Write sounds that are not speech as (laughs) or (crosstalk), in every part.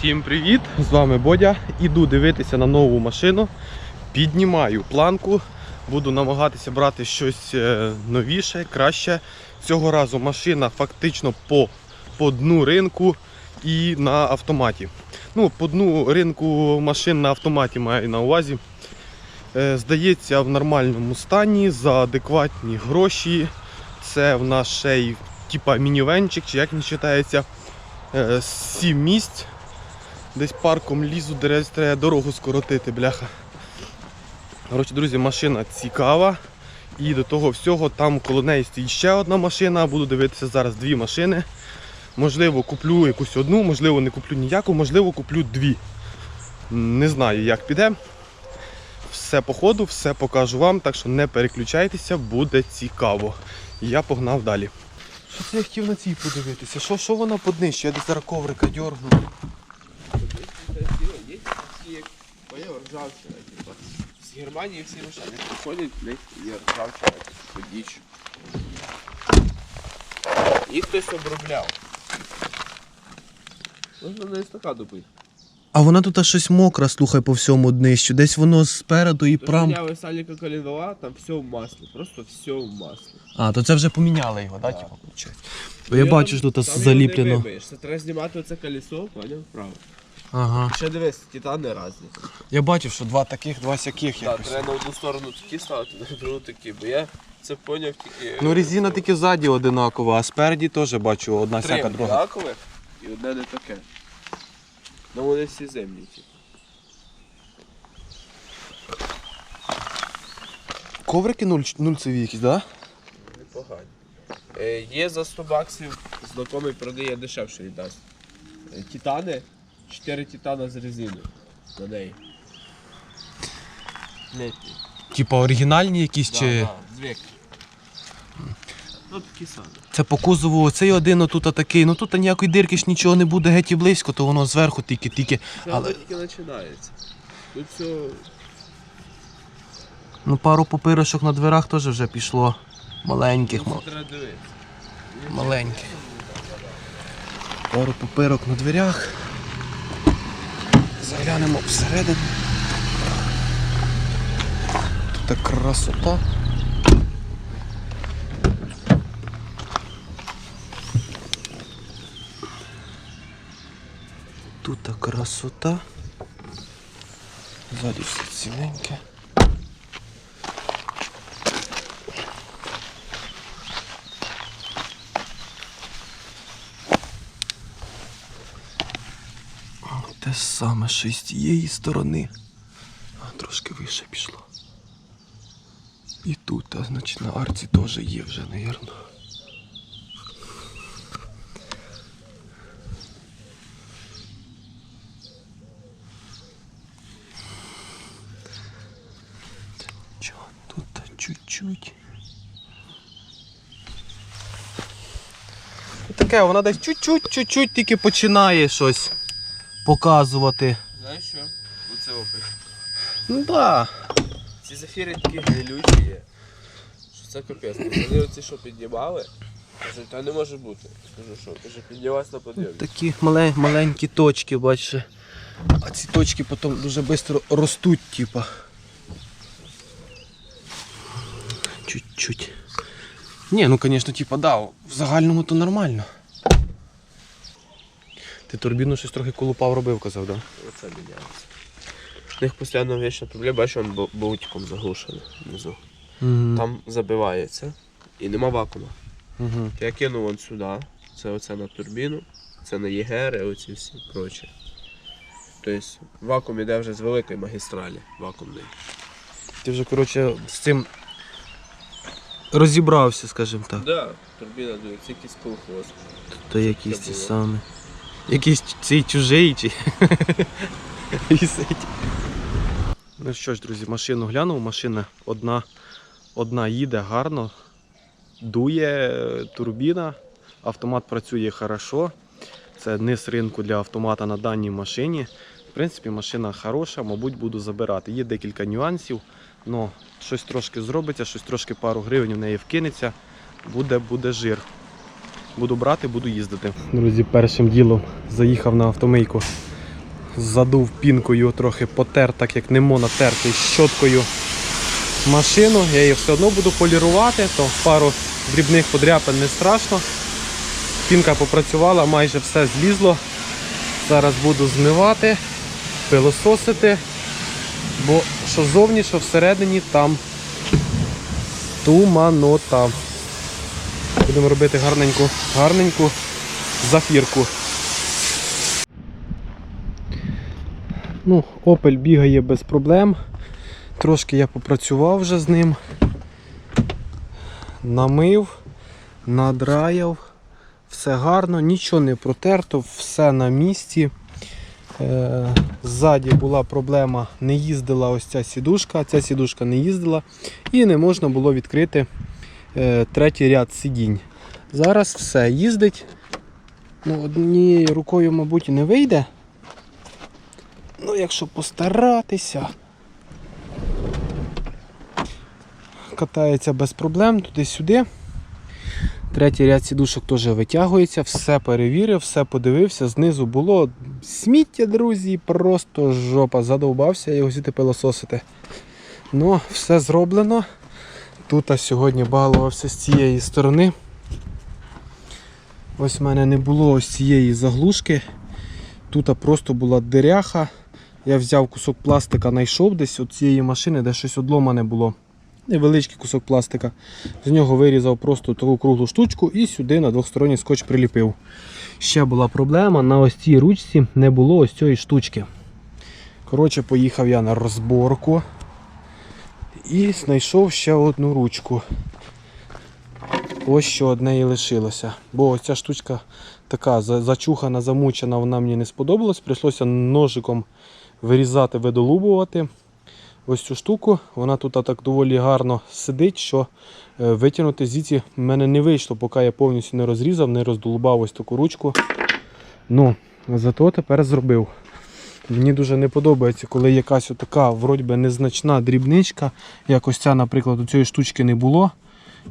Всім привіт! З вами Бодя. Іду дивитися на нову машину. Піднімаю планку. Буду намагатися брати щось е, новіше, краще. Цього разу машина фактично по, по дну ринку і на автоматі. Ну, по дну ринку машин на автоматі маю на увазі. Е, Здається, в нормальному стані за адекватні гроші. Це в нас ще й типа мінівенчик, чи як він вважається. 7 місць. Десь парком лізу, десь треба дорогу скоротити, бляха. Коротше, друзі, машина цікава. І до того всього там коло неї стоїть ще одна машина. Буду дивитися зараз дві машини. Можливо, куплю якусь одну, можливо, не куплю ніяку, можливо, куплю дві. Не знаю, як піде. Все по ходу, все покажу вам, так що не переключайтеся, буде цікаво. Я погнав далі. Що це я хотів на цій подивитися? Що, що вона поднищує? Я десь зараз коврика дьоргну. Поняв, ржавчина, типа. З Германії всі машини приходять, блядь, є ржавчина, типу, діч. Їх хтось обробляв. Можна на естакаду пити. А вона тут аж щось мокра, слухай, по всьому днищу. Десь воно спереду і прям. міняли сальника колінвала, там все в маслі, просто все в маслі. А, то це вже поміняли його, так? Так. Типу, виходить? Бо я бачу, що тут там заліплено. Це треба знімати оце колесо, поняв, вправо. Ага. Ще дивись, титани різні. Я бачив, що два таких, два сяких Так, якось. треба на одну сторону такі ставити, на другу такі, бо я це поняв тільки. Ну резина тільки ззаді одинакова, а спереді теж бачу одна Три сяка друга. однакових і одне не таке. Ну вони всі землі ті. Коврики нуль, нульцеві якісь, так? Непогані. Е, є за 100 баксів, знайомий продає дешевше віддасть. Е, Титани, 4 титана з резиною на неї. Типа оригінальні якісь Да, чи. да, з век. Ну такі самі. Це по кузову, цей один отут такий, ну тут ніякої дирки ж нічого не буде геть і близько, то воно зверху тільки-тільки. Це Але- тільки починається. Тут все Ну пару попирочок на дверах теж вже пішло. Маленьких, мал... треба дивитися. маленьких. Пару попирок на дверях. Заглянемо всередину. Тут красота. Тут красота. Ззаді все ціленьке. Те саме, що і з тієї сторони. А трошки вище пішло. І тут, а значить на арці теж є вже, навірно. Чого тут чуть-чуть. Таке, вона десь чуть-чуть, чуть-чуть тільки починає щось показувати. Знаєш що? Оце опиш. Ну так. Ці зефіри такі гнилючі є. Що це капець. Вони оці що піднімали, кажуть, та не може бути. Кажу, що, каже, піднімайся на подйомі. Такі мале- маленькі точки, бачиш. А ці точки потім дуже швидко ростуть, типа. Чуть-чуть. Ні, ну звісно, типа, да, в загальному то нормально. Ти турбіну щось трохи колупав робив, казав, так? Да? Оце міняється. У них постійно вічна проблема, бачу, він бо- болтиком заглушений внизу. Угу. Там забивається і нема вакуума. Угу. Я кинув вон сюди, це оце на турбіну, це на ЄГР, оці всі прочі. Тобто вакуум іде вже з великої магістралі, вакуумний. Ти вже, коротше, з цим розібрався, скажімо так. Да, турбіна дивиться, якийсь колхоз. То якісь ті самі. Якийсь цей чужий чи. (laughs) Вісить. Ну що ж, друзі, машину глянув. Машина одна, одна їде гарно, дує турбіна, автомат працює хорошо. Це низ ринку для автомата на даній машині. В принципі, машина хороша, мабуть, буду забирати. Є декілька нюансів, але щось трошки зробиться, щось трошки пару гривень в неї вкинеться, буде, буде жир. Буду брати, буду їздити. Друзі, першим ділом заїхав на автомийку задув пінкою, трохи потер, так як не можна терти щоткою машину. Я її все одно буду полірувати, то пару дрібних подряпин не страшно. Пінка попрацювала, майже все злізло. Зараз буду змивати, пилососити, бо що зовні, що всередині там туманота. Будемо робити гарненьку, гарненьку зафірку. Ну, Opel бігає без проблем. Трошки я попрацював вже з ним. Намив, надраяв. Все гарно, нічого не протерто, все на місці. Е, Ззаді була проблема, не їздила ось ця сідушка, ця сідушка не їздила і не можна було відкрити третій ряд сидінь. Зараз все їздить. Ну, однією рукою, мабуть, не вийде. Ну, якщо постаратися. Катається без проблем туди-сюди. Третій ряд сідушок теж витягується, все перевірив, все подивився. Знизу було сміття, друзі, просто жопа. Задовбався його сіти пилососити. Ну, все зроблено. Тут сьогодні балувався з цієї сторони. Ось в мене не було ось цієї заглушки. Тут просто була диряха. Я взяв кусок пластика, знайшов десь от цієї машини, де щось одломане було. Невеличкий кусок пластика. З нього вирізав просто таку круглу штучку і сюди на двосторонній скотч приліпив. Ще була проблема, на ось цій ручці не було ось цієї штучки. Коротше, поїхав я на розборку і знайшов ще одну ручку. Ось що одне і лишилося. Бо ця штучка така зачухана, замучена, вона мені не сподобалась. Прийшлося ножиком вирізати, видолубувати. Ось цю штуку, вона тут так доволі гарно сидить, що е, витягнути звідси в мене не вийшло, поки я повністю не розрізав, не роздолубав ось таку ручку. Ну, зато тепер зробив. Мені дуже не подобається, коли якась така вроді би незначна дрібничка, як ось ця, наприклад, у цієї штучки не було.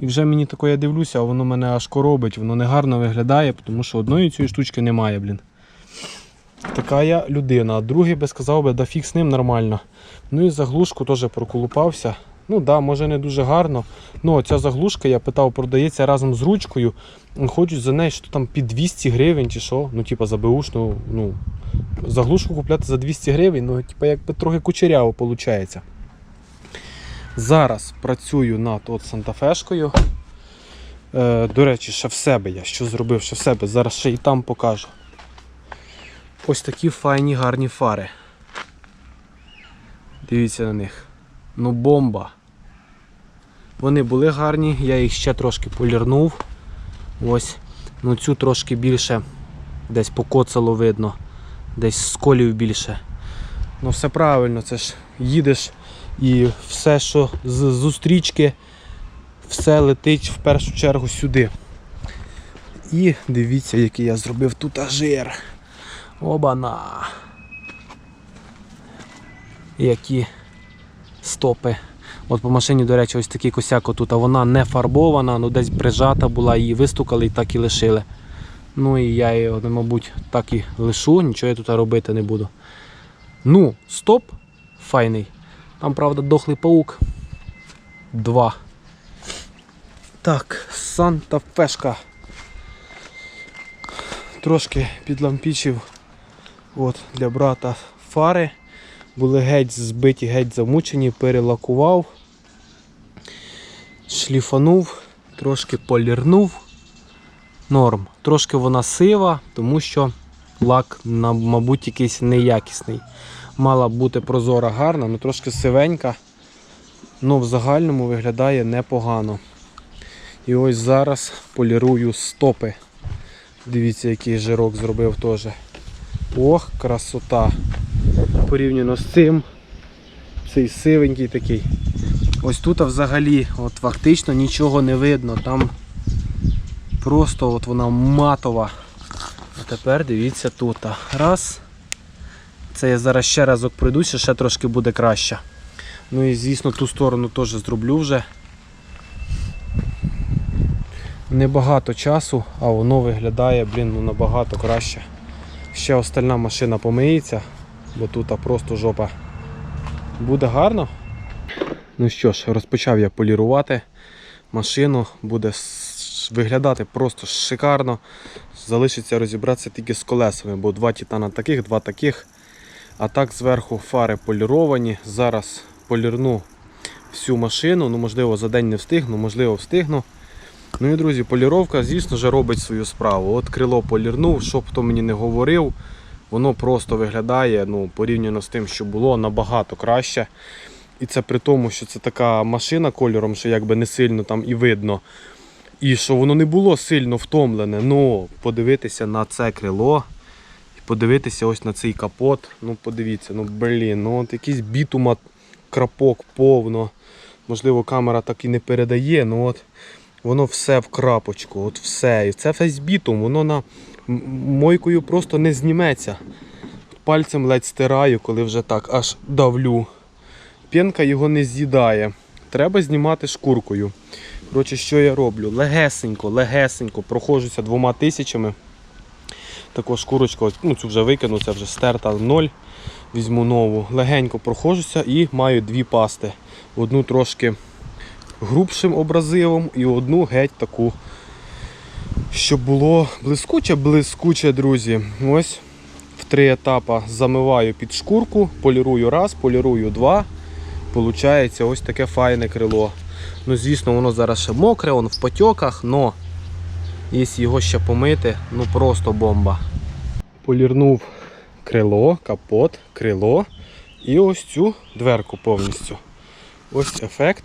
І вже мені таке я дивлюся, а воно мене аж коробить, воно негарно виглядає, тому що одної цієї штучки немає, блін. Така я людина, а другий би сказав би, да фіг з ним нормально. Ну і заглушку теж проколупався. Ну да, може не дуже гарно. Ну ця заглушка, я питав, продається разом з ручкою. Хочуть за неї що там під 200 гривень чи що. Ну, типа за беушну, ну, заглушку купляти за 200 гривень, ну, типа якби трохи кучеряво виходить. Зараз працюю над от Сантафешкою. Е, до речі, ще в себе я що зробив, ще в себе. Зараз ще і там покажу. Ось такі файні гарні фари. Дивіться на них. Ну бомба. Вони були гарні, я їх ще трошки полірнув. Ось. Ну цю трошки більше десь покоцало видно, десь сколів більше. Ну все правильно, це ж їдеш і все, що з зустрічки, все летить в першу чергу сюди. І дивіться, який я зробив тут ажир. Обана. Які стопи. От по машині, до речі, ось такий косяк отут, а вона не фарбована, ну десь прижата була, її вистукали і так і лишили. Ну і я її, мабуть, так і лишу, нічого я тут робити не буду. Ну, стоп, файний. Там, правда, дохлий паук. Два. Так, Санта Фешка. Трошки підлампічив от, для брата фари. Були геть збиті, геть замучені, перелакував, шліфанув, трошки полірнув. Норм. Трошки вона сива, тому що лак, мабуть, якийсь неякісний. Мала бути прозора гарна, але трошки сивенька. Ну, в загальному виглядає непогано. І ось зараз полірую стопи. Дивіться, який жирок зробив теж. Ох, красота. Порівняно з цим. Цей сивенький такий. Ось тут взагалі от фактично нічого не видно. Там просто от вона матова. А тепер дивіться тут. Раз. Це я зараз ще разок пройдуся, ще трошки буде краще. Ну і звісно ту сторону теж зроблю вже. Небагато часу, а воно виглядає, блін, ну набагато краще. Ще остальна машина помиється. бо тут просто жопа. Буде гарно. Ну що ж, розпочав я полірувати машину, буде виглядати просто шикарно. Залишиться розібратися тільки з колесами, бо два титана таких, два таких. А так зверху фари поліровані. Зараз полірну всю машину. Ну, можливо, за день не встигну, можливо, встигну. Ну і друзі, поліровка, звісно ж, робить свою справу. От крило полірнув, що б хто мені не говорив, воно просто виглядає ну, порівняно з тим, що було, набагато краще. І це при тому, що це така машина кольором, що якби не сильно там і видно. І що воно не було сильно втомлене. Ну, подивитися на це крило і подивитися ось на цей капот. Ну, подивіться, ну блін, ну от якийсь бітума крапок повно. Можливо, камера так і не передає, ну от воно все в крапочку, от все. І це весь бітум, воно на мойкою просто не зніметься. Пальцем ледь стираю, коли вже так аж давлю. Пінка його не з'їдає. Треба знімати шкуркою. Коротше, що я роблю? Легесенько, легесенько проходжуся двома тисячами. Також шкурочка, ну цю вже викину, це вже стерта ноль. Візьму нову. Легенько проходжуся і маю дві пасти. Одну трошки грубшим образивом і одну геть таку, щоб було блискуче, блискуче, друзі. Ось в три етапи замиваю під шкурку, полірую раз, полірую два. Получається ось таке файне крило. Ну, звісно, воно зараз ще мокре, воно в потьоках, но якщо його ще помити, ну просто бомба. Полірнув крило, капот, крило і ось цю дверку повністю. Ось ефект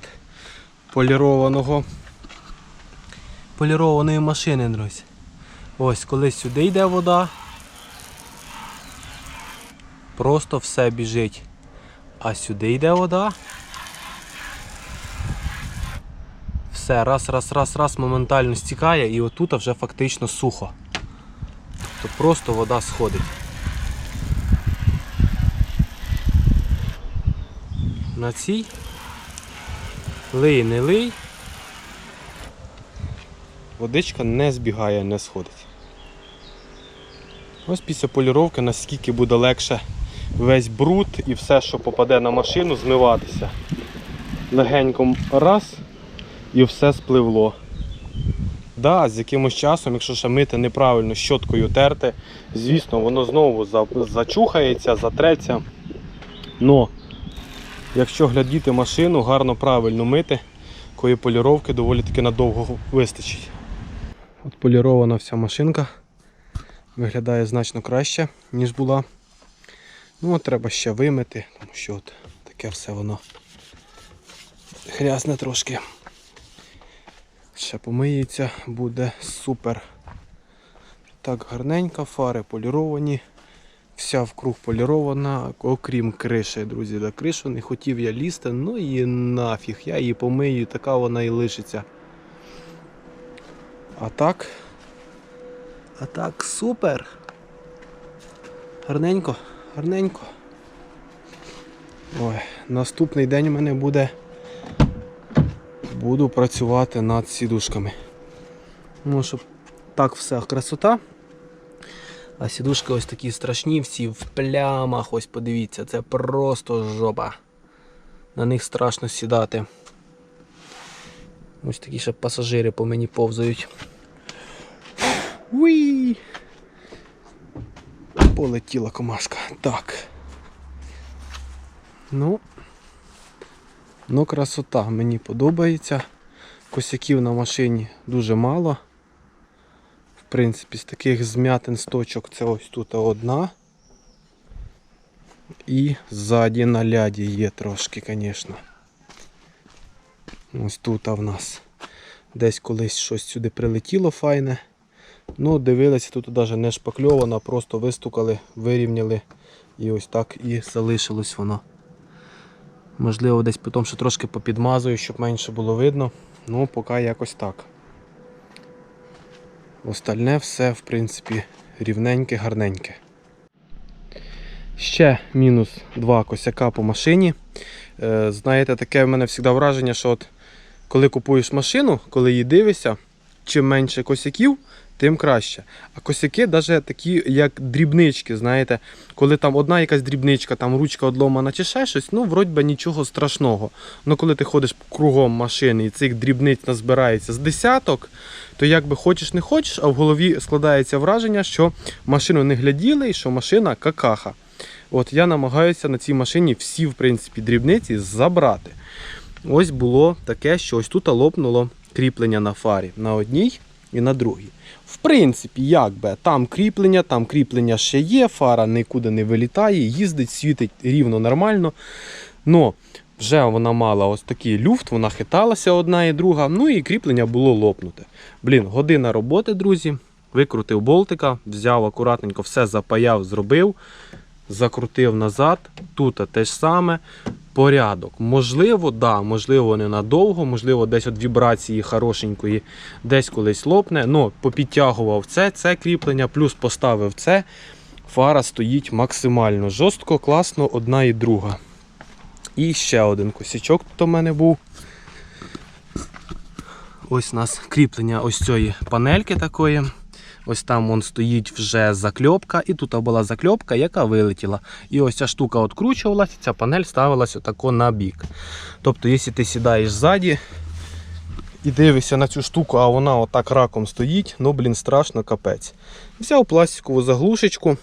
полірованого. Полірованої машини, друзі. Ось, коли сюди йде вода, просто все біжить. А сюди йде вода. Все, раз, раз, раз, раз, моментально стікає і отут вже фактично сухо. Тобто просто вода сходить. На цій лий не лий. Водичка не збігає, не сходить. Ось після поліровки наскільки буде легше весь бруд і все, що попаде на машину, змиватися. Легенько раз і все спливло. Да, з якимось часом, якщо ще мити неправильно щоткою терти, звісно, воно знову зачухається, затреться. Но якщо глядіти машину, гарно правильно мити, такої поліровки доволі таки надовго вистачить. От полірована вся машинка. Виглядає значно краще, ніж була. Ну, треба ще вимити, тому що от таке все воно грязне трошки. Ще помиється, буде супер. Так, гарненько, фари поліровані. Вся вкруг полірована, окрім криші, друзі. До кришу не хотів я лізти, ну і нафіг, я її помию, така вона і лишиться. А так. А так, супер. Гарненько, гарненько. Ой, наступний день у мене буде. Буду працювати над сідушками. Ну, щоб так все красота. А сідушки ось такі страшні, всі в плямах. Ось подивіться, це просто жопа. На них страшно сідати. Ось такі ще пасажири по мені повзають. Уі! Полетіла комашка. Так. Ну. Ну, красота, мені подобається. Косяків на машині дуже мало. В принципі, з таких змятин з точок це ось тут одна. І ззаді на ляді є трошки, звісно. Ось тут в нас десь колись щось сюди прилетіло файне. Ну, дивилися, тут навіть не шпакльовано, просто вистукали, вирівняли і ось так і залишилось воно. Можливо, десь потім ще трошки попідмазую, щоб менше було видно. Ну, поки якось так. Остальне все, в принципі, рівненьке, гарненьке. Ще мінус два косяка по машині. Е, знаєте, таке в мене завжди враження, що от коли купуєш машину, коли її дивишся, чим менше косяків, тим краще. А косяки, навіть такі, як дрібнички, знаєте, коли там одна якась дрібничка, там ручка одломана чи ще щось, ну, вроді би нічого страшного. Ну, коли ти ходиш кругом машини і цих дрібниць назбирається з десяток, то як би хочеш не хочеш, а в голові складається враження, що машину не гляділи і що машина какаха. От я намагаюся на цій машині всі, в принципі, дрібниці забрати. Ось було таке, що ось тут лопнуло кріплення на фарі на одній і на другій. В принципі, як би, там кріплення, там кріплення ще є, фара нікуди не вилітає, їздить, світить рівно нормально. Но вже вона мала ось такий люфт, вона хиталася одна і друга, ну і кріплення було лопнуте. Блін, година роботи, друзі. Викрутив болтика, взяв акуратненько, все запаяв, зробив, закрутив назад. Тут те ж саме. Порядок. Можливо, да, можливо, ненадовго, можливо, десь от вібрації хорошенької, десь колись лопне. Ну, попідтягував це, це кріплення, плюс поставив це. Фара стоїть максимально жорстко, класно, одна і друга. І ще один косячок тут у мене був. Ось у нас кріплення ось цієї панельки такої. Ось там вон стоїть вже закльопка, і тут була закльопка, яка вилетіла. І ось ця штука откручувалася, ця панель ставилася отако на бік. Тобто, якщо ти сідаєш ззаді і дивишся на цю штуку, а вона отак раком стоїть, ну блін, страшно капець. Взяв пластикову заглушечку,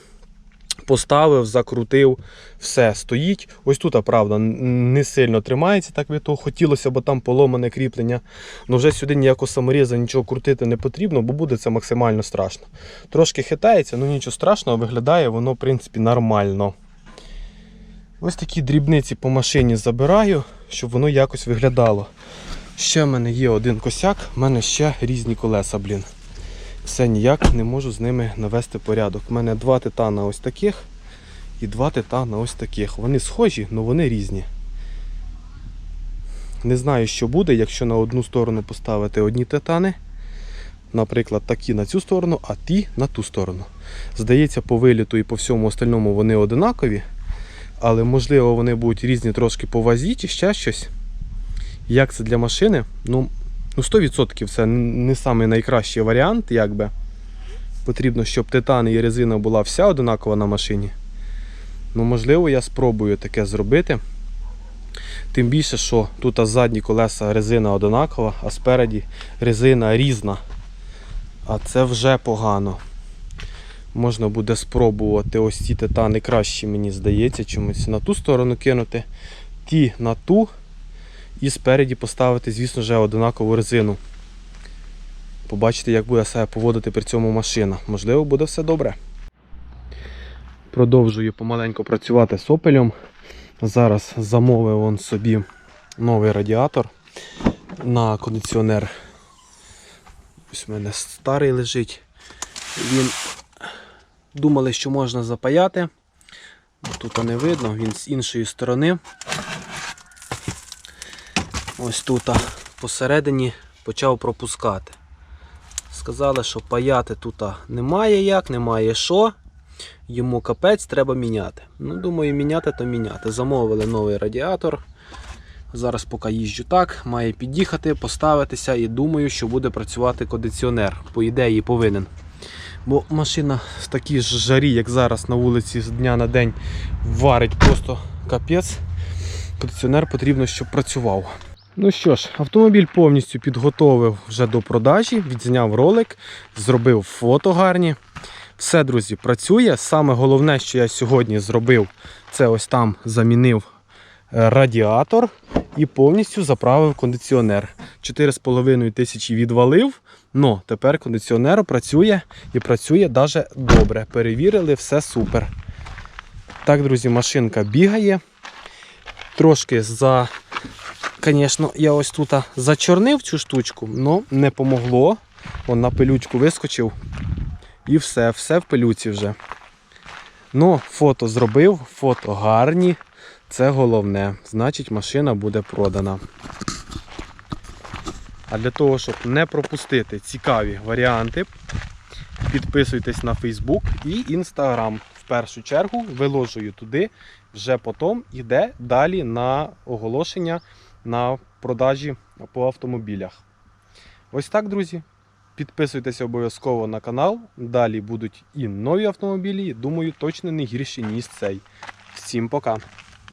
поставив, закрутив, все стоїть. Ось тут, правда, не сильно тримається, так би того хотілося, бо там поломане кріплення. Ну вже сюди ніякого саморіза нічого крутити не потрібно, бо буде це максимально страшно. Трошки хитається, ну нічого страшного, виглядає воно, в принципі, нормально. Ось такі дрібниці по машині забираю, щоб воно якось виглядало. Ще в мене є один косяк, в мене ще різні колеса, блін. Все ніяк не можу з ними навести порядок. У мене два титана ось таких і два титана ось таких. Вони схожі, але вони різні. Не знаю, що буде, якщо на одну сторону поставити одні титани. Наприклад, такі на цю сторону, а ті на ту сторону. Здається, по виліту і по всьому остальному вони одинакові, але можливо вони будуть різні трошки по вазі чи ще щось. Як це для машини? Ну, ну 100% це не самий найкращий варіант, якби. Потрібно, щоб титан і резина була вся одинакова на машині. Ну, можливо, я спробую таке зробити. Тим більше, що тут задні колеса резина одинакова, а спереді резина різна. А це вже погано. Можна буде спробувати ось ці титани кращі, мені здається, чомусь на ту сторону кинути, ті на ту. І спереді поставити, звісно, вже одинакову резину. Побачите, як буде себе поводити при цьому машина. Можливо, буде все добре. Продовжую помаленьку працювати з опелем. Зараз замовив он собі новий радіатор на кондиціонер. Ось у мене старий лежить. Він думали, що можна запаяти. Тут не видно, він з іншої сторони. Ось тут посередині почав пропускати. Сказали, що паяти тут немає як, немає що. Йому капець треба міняти. Ну, думаю, міняти то міняти. Замовили новий радіатор. Зараз поки їжджу так, має під'їхати, поставитися і думаю, що буде працювати кондиціонер. По ідеї повинен. Бо машина в такій ж жарі, як зараз на вулиці з дня на день варить просто капець. Кондиціонер потрібно, щоб працював. Ну що ж, автомобіль повністю підготовив вже до продажі, відзняв ролик, зробив фото гарні. Все, друзі, працює. Саме головне, що я сьогодні зробив, це ось там замінив е, радіатор і повністю заправив кондиціонер. 4,5 тисячі відвалив, але тепер кондиціонер працює і працює даже добре. Перевірили, все супер. Так, друзі, машинка бігає. Трошки за. Звісно, я ось тут зачорнив цю штучку, але не помогло. Он на пилючку вискочив. І все, все в пилюці вже. Ну, фото зробив, фото гарні. Це головне. Значить, машина буде продана. А для того, щоб не пропустити цікаві варіанти, підписуйтесь на Facebook і Instagram. В першу чергу виложую туди, вже потім йде далі на оголошення на продажі по автомобілях. Ось так, друзі. Підписуйтесь обов'язково на канал. Далі будуть і нові автомобілі. Думаю, точно не гірші, ніж цей. Всім пока!